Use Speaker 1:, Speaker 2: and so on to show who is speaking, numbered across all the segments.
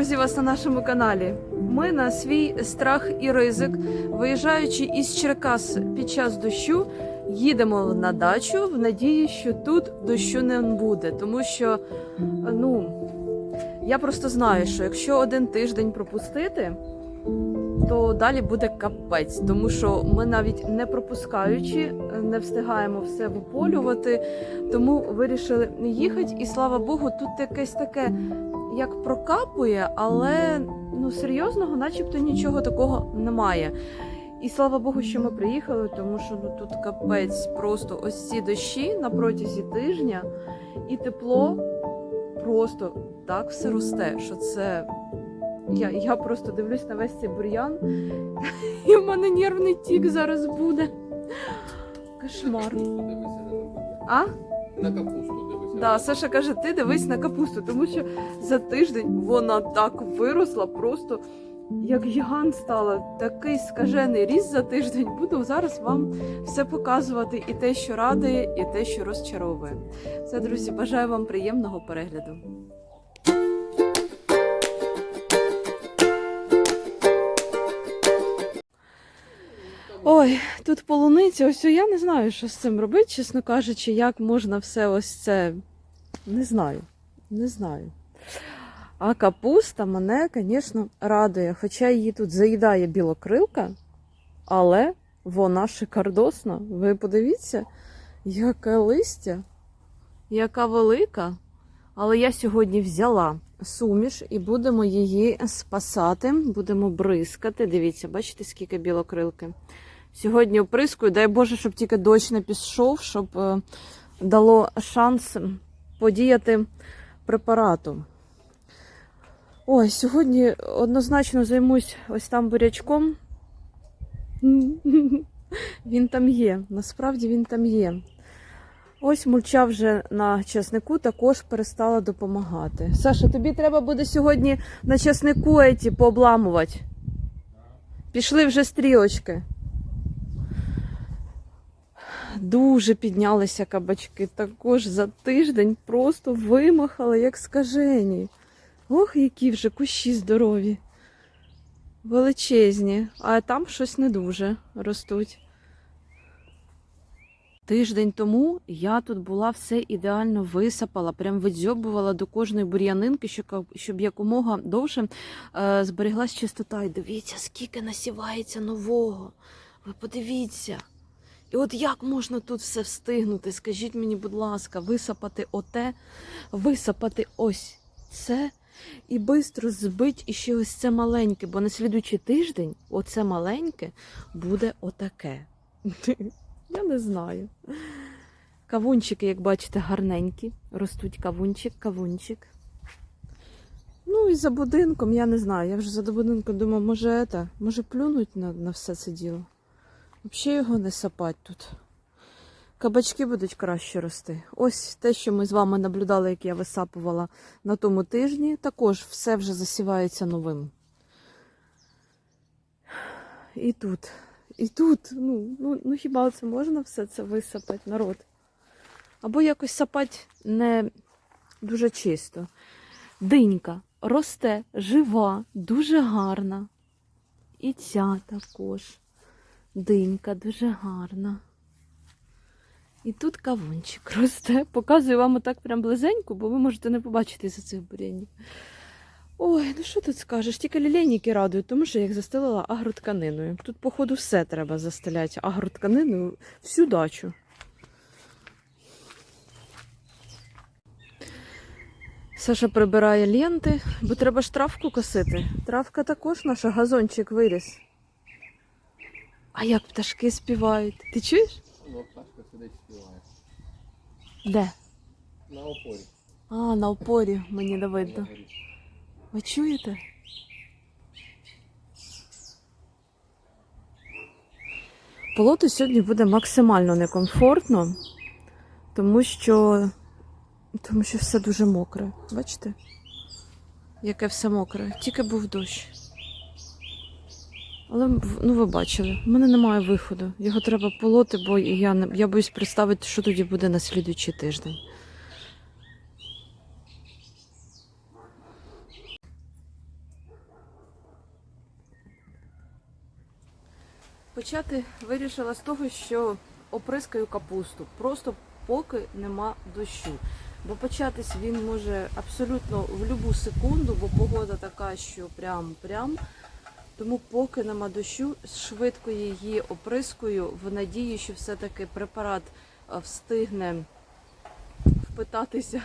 Speaker 1: Друзі, вас на нашому каналі. Ми на свій страх і ризик, виїжджаючи із Черкас під час дощу, їдемо на дачу в надії, що тут дощу не буде. Тому що, ну, я просто знаю, що якщо один тиждень пропустити, то далі буде капець, тому що ми навіть не пропускаючи, не встигаємо все виполювати, тому вирішили не їхати. І слава Богу, тут якесь таке як прокапує, але ну серйозного, начебто нічого такого немає. І слава Богу, що ми приїхали, тому що ну тут капець, просто ось ці дощі на протязі тижня, і тепло просто так все росте, що це. Я, я просто дивлюсь на весь цей бур'ян, і в мене нервний тік зараз буде. Кошмар. А?
Speaker 2: На капусту.
Speaker 1: Да, Саша каже, ти дивись на капусту, тому що за тиждень вона так виросла, просто як гігант стала. Такий скажений ріст за тиждень. Буду зараз вам все показувати, і те, що радує, і те, що розчаровує. Все, друзі, бажаю вам приємного перегляду. Ой, тут полуниця, ось я не знаю, що з цим робити, чесно кажучи, як можна все ось це. Не знаю, не знаю. А капуста мене, звісно, радує. Хоча її тут заїдає білокрилка, але вона шикардосна. Ви подивіться, яке листя, яка велика. Але я сьогодні взяла суміш і будемо її спасати, будемо бризкати. Дивіться, бачите, скільки білокрилки. Сьогодні оприскую, дай Боже, щоб тільки дощ не пішов, щоб е, дало шанс подіяти препарату. Ой, сьогодні однозначно займусь ось там бурячком. Він там є, насправді він там є. Ось мульча вже на часнику також перестала допомагати. Саша, тобі треба буде сьогодні на часнику еті пообламувати. Пішли вже стрілочки. Дуже піднялися кабачки. Також за тиждень просто вимахали, як скажені. Ох, які вже кущі здорові. Величезні, а там щось не дуже ростуть. Тиждень тому я тут була все ідеально висапала, прям видзьобувала до кожної бур'янинки, щоб, якомога довше е, зберіглась чистота. І дивіться, скільки насівається нового. Ви подивіться. І от як можна тут все встигнути? Скажіть мені, будь ласка, висапати оте, висапати ось це і швидко збити іще ось це маленьке, бо на слідуючий тиждень оце маленьке буде отаке. Я не знаю. Кавунчики, як бачите, гарненькі. Ростуть кавунчик, кавунчик. Ну і за будинком, я не знаю. Я вже за будинком думаю, може, это, може плюнуть на, на все це діло. Взагалі його не сапать тут. Кабачки будуть краще рости. Ось те, що ми з вами наблюдали, як я висапувала на тому тижні, також все вже засівається новим. І тут, і тут, ну, ну, ну хіба це можна все це висапати, народ? Або якось сапати не дуже чисто. Динька росте, жива, дуже гарна. І ця також. Динька дуже гарна. І тут кавунчик росте. Показую вам отак прям близенько, бо ви можете не побачити за цих бурянів. Ой, ну що тут скажеш? Тільки лілейники радують, тому що я їх застелила агротканиною. Тут, походу, все треба застеляти агротканиною всю дачу. Саша прибирає ленти, бо треба ж травку косити. Травка також наша, газончик виріс. А як пташки співають? Ти чуєш?
Speaker 2: Ну, пташка сидить співає.
Speaker 1: Де?
Speaker 2: На опорі.
Speaker 1: А, на опорі мені не видно. Ви чуєте? Полоту сьогодні буде максимально некомфортно, тому що, тому що все дуже мокре. Бачите? Яке все мокре. Тільки був дощ. Але ну ви бачили, в мене немає виходу. Його треба полоти, бо я не я боюсь представити, що тоді буде на слідуючий тиждень. Почати вирішила з того, що оприскаю капусту, просто поки нема дощу. Бо початись він може абсолютно в будь-яку секунду, бо погода така, що прям-прям. Тому поки нема дощу, швидко її оприскую в надії, що все-таки препарат е, встигне впитатися,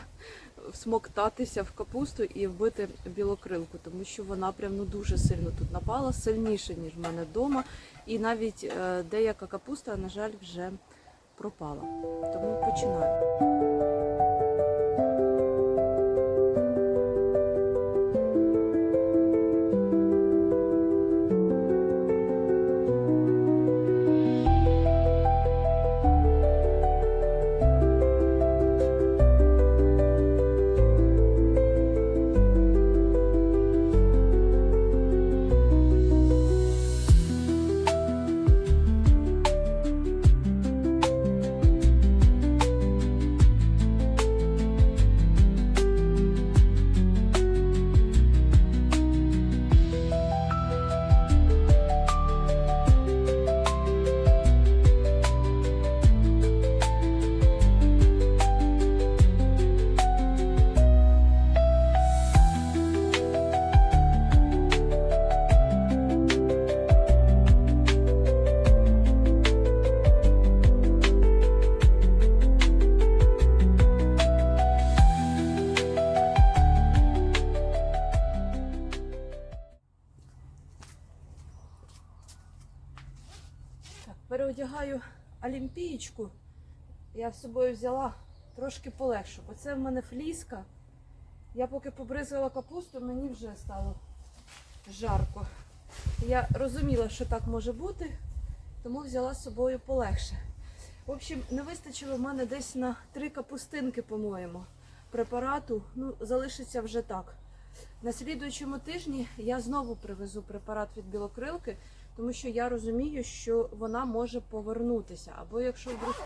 Speaker 1: всмоктатися в капусту і вбити білокрилку, тому що вона прям ну дуже сильно тут напала, сильніше ніж в мене вдома. І навіть е, деяка капуста, на жаль, вже пропала. Тому починаю. З собою взяла трошки полегше, бо це в мене фліска. Я поки побризгала капусту, мені вже стало жарко. Я розуміла, що так може бути, тому взяла з собою полегше. В общем, не вистачило в мене десь на три капустинки, по-моєму, препарату. Ну, залишиться вже так. На слідуючому тижні я знову привезу препарат від білокрилки, тому що я розумію, що вона може повернутися. Або якщо вдруг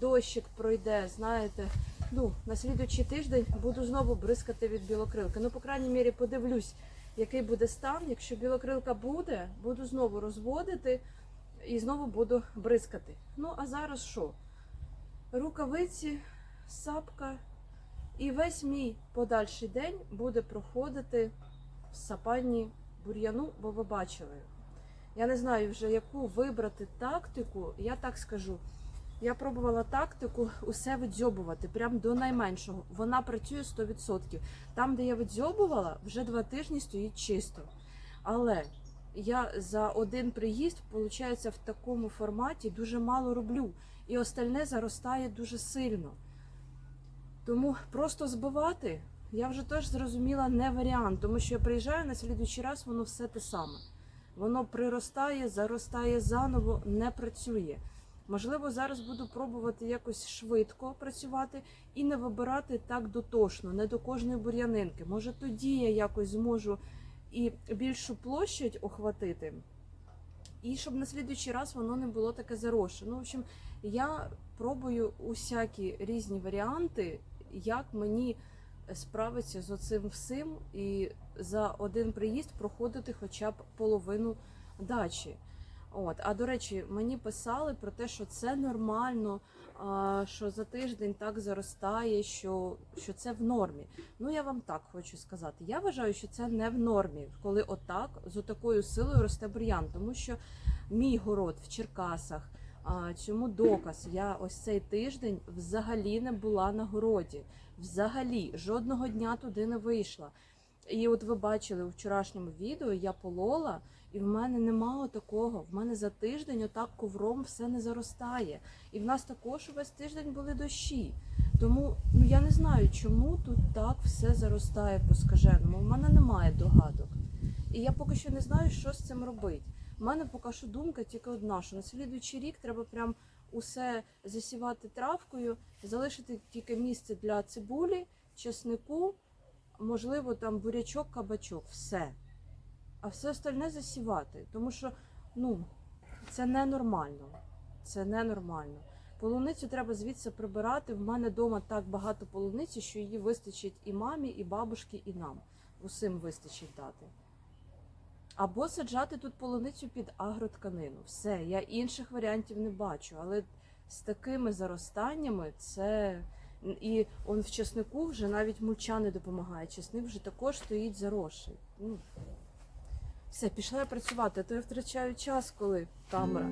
Speaker 1: дощик пройде, знаєте, ну на слідуючий тиждень буду знову бризкати від білокрилки. Ну, по крайній мірі, подивлюсь, який буде стан. Якщо білокрилка буде, буду знову розводити і знову буду бризкати. Ну а зараз що? Рукавиці, сапка. І весь мій подальший день буде проходити в сапанні бур'яну, бо ви бачили. Я не знаю вже, яку вибрати тактику. Я так скажу. Я пробувала тактику усе видзьобувати, прям до найменшого. Вона працює 100%. Там, де я видзьобувала, вже два тижні стоїть чисто. Але я за один приїзд, виходить, в такому форматі дуже мало роблю. І остальне заростає дуже сильно. Тому просто збивати, я вже теж зрозуміла, не варіант, тому що я приїжджаю на слідуючий раз, воно все те саме. Воно приростає, заростає заново, не працює. Можливо, зараз буду пробувати якось швидко працювати і не вибирати так дотошно, не до кожної бур'янинки. Може, тоді я якось зможу і більшу площадь охватити, і щоб на слідуючий раз воно не було таке заросше. Ну, в общем, я пробую усякі різні варіанти, як мені справитися з оцим всім і за один приїзд проходити хоча б половину дачі. От, а до речі, мені писали про те, що це нормально, що за тиждень так заростає, що, що це в нормі. Ну я вам так хочу сказати. Я вважаю, що це не в нормі, коли отак з отакою силою росте бур'ян, тому що мій город в Черкасах. А, цьому доказ. Я ось цей тиждень взагалі не була на городі. Взагалі жодного дня туди не вийшла. І от ви бачили у вчорашньому відео, я полола, і в мене немає такого. В мене за тиждень отак ковром все не заростає. І в нас також увесь тиждень були дощі. Тому ну я не знаю, чому тут так все заростає по скаженому. У мене немає догадок. І я поки що не знаю, що з цим робити. У мене поки що думка тільки одна, що на слідуючий рік треба прям усе засівати травкою, залишити тільки місце для цибулі, чеснику, можливо, там бурячок, кабачок, все. А все остальне засівати. Тому що ну, це ненормально. Це ненормально. Полуницю треба звідси прибирати. В мене вдома так багато полуниці, що її вистачить і мамі, і бабушки, і нам. Усім вистачить дати.
Speaker 3: Або саджати тут полуницю під агротканину. Все, я інших варіантів не бачу. Але з такими заростаннями це. І он в чеснику вже навіть мульча не допомагає. Чесник вже також стоїть заросший. Ну, все, пішла я працювати, а то я втрачаю час, коли камера.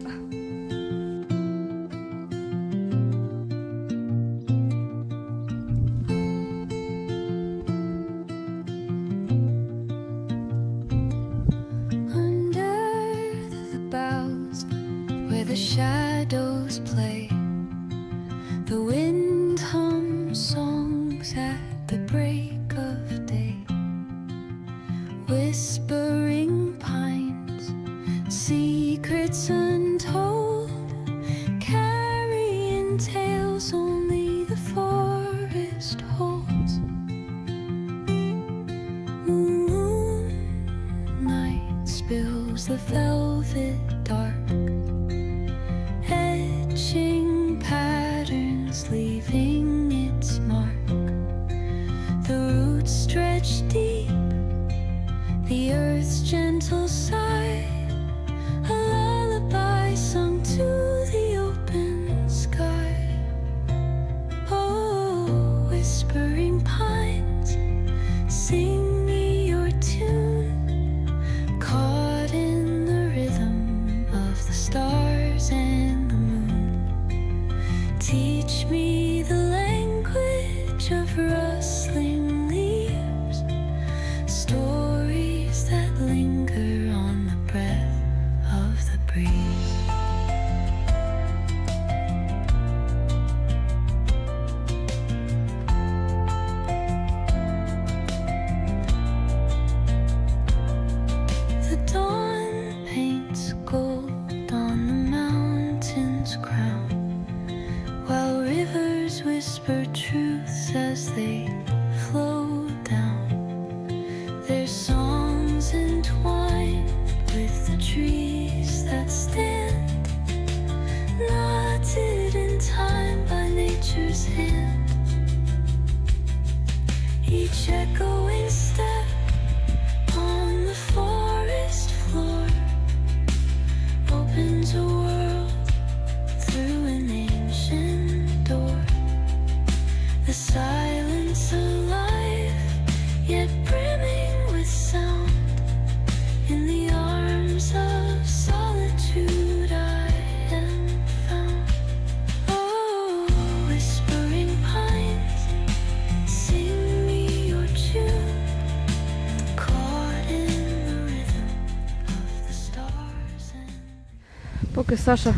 Speaker 3: Поки Саша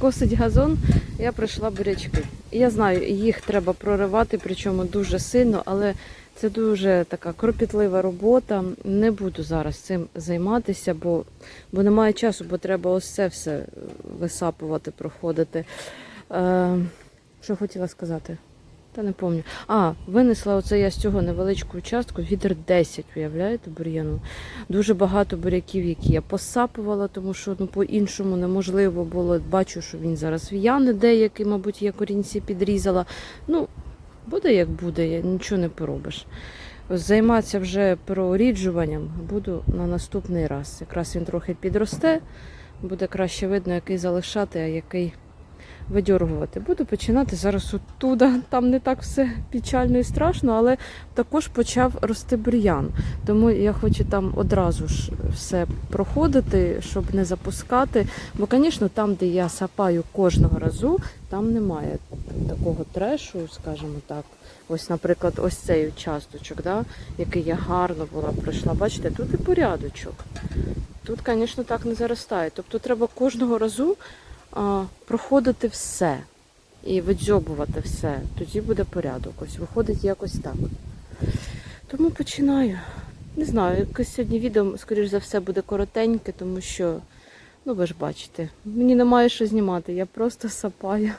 Speaker 3: косить газон, я прийшла бурячки. Я знаю, їх треба проривати, причому дуже сильно, але це дуже така кропітлива робота. Не буду зараз цим займатися, бо, бо немає часу, бо треба ось це все висапувати, проходити. Е, що хотіла сказати? Та не пам'ятаю. А, винесла оце я з цього невеличку участку, відер 10, уявляєте, бур'яну. Дуже багато буряків, які я посапувала, тому що ну, по-іншому неможливо було. Бачу, що він зараз в'яне деякий, мабуть, я корінці підрізала. Ну, буде як буде, я нічого не поробиш. Займатися вже прооріджуванням буду на наступний раз. Якраз він трохи підросте, буде краще видно, який залишати, а який видьоргувати. Буду починати зараз оттуда. Там не так все печально і страшно, але також почав рости бур'ян. Тому я хочу там одразу ж все проходити, щоб не запускати. Бо, звісно, там, де я сапаю кожного разу, там немає такого трешу, скажімо так. Ось, наприклад, ось цей участочок, да, який я гарно була пройшла. Бачите, тут і порядочок. Тут, звісно, так не заростає. Тобто треба кожного разу проходити все і видзьобувати все. Тоді буде порядок. Ось виходить якось так. Тому починаю. Не знаю, якесь сьогодні відео, скоріш за все, буде коротеньке, тому що, ну ви ж бачите, мені немає що знімати, я просто сапаю.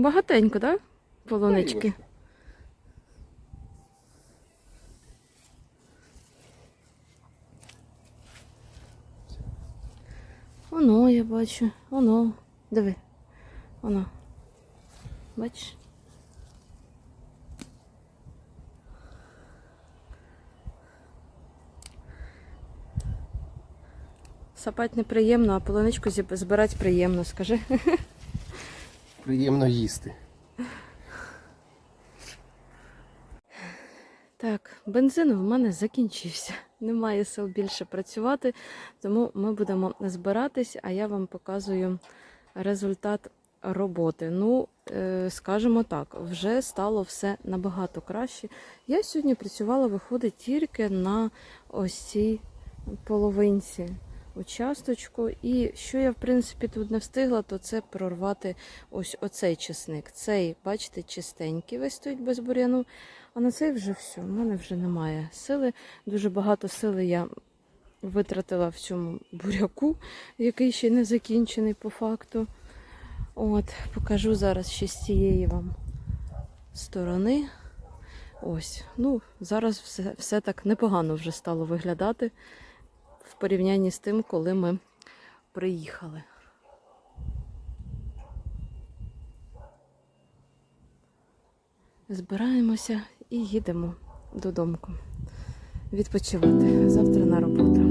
Speaker 1: Багатенько, так? Да? Полунички.
Speaker 2: Вилочка.
Speaker 1: Оно, я бачу. Оно. Диви. Оно. Бачиш? Сапать неприємно, а полуничку зіб- збирати приємно, скажи.
Speaker 2: Приємно їсти.
Speaker 1: Так, бензин в мене закінчився. Немає сил більше працювати, тому ми будемо збиратись, а я вам показую результат роботи. Ну, е, скажімо так, вже стало все набагато краще. Я сьогодні працювала, виходить, тільки на ось половинці участочку. І що я, в принципі, тут не встигла, то це прорвати ось оцей чесник. Цей, бачите, чистенький весь стоїть без бур'яну. А на цей вже все. У мене вже немає сили. Дуже багато сили я витратила в цьому буряку, який ще не закінчений по факту. От, покажу зараз ще з цієї вам сторони. Ось, ну, зараз все, все так непогано вже стало виглядати в порівнянні з тим, коли ми приїхали. Збираємося і їдемо додому відпочивати. Завтра на роботу.